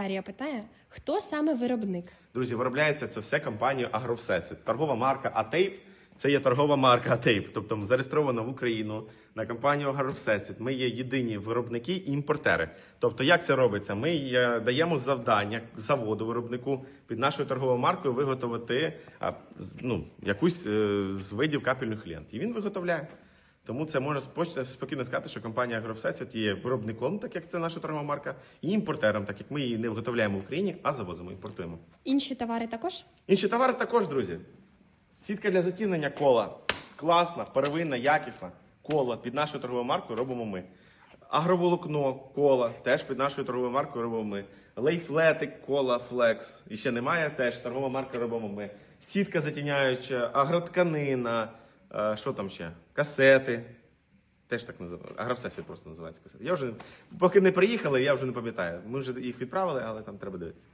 Дар'я питає, хто саме виробник? Друзі, виробляється це все компанією Агровсесвіт. Торгова марка Атейп. Це є торгова марка Атейп, тобто зареєстрована в Україну на компанію Агровсесвіт. Ми є єдині виробники і імпортери. Тобто, як це робиться? Ми е, даємо завдання заводу виробнику під нашою торговою маркою виготовити ну, якусь е, з видів капельних лент. І він виготовляє. Тому це можна спокійно сказати, що компанія Агровсесвіт є виробником, так як це наша торгова марка, і імпортером, так як ми її не виготовляємо в Україні, а завозимо, імпортуємо. Інші товари також? Інші товари також, друзі. Сітка для затінення кола. Класна, первинна, якісна. Кола під нашою торговою маркою робимо ми. Агроволокно, кола теж під нашою торговою маркою робимо ми. Лейфлетик, кола, флекс. І ще немає, теж торгова марка робимо ми. Сітка затіняюча, агротканина, е, що там ще? Касети. Теж так називають. Агросесія просто називається касети. Я вже поки не приїхали, я вже не пам'ятаю. Ми вже їх відправили, але там треба дивитися.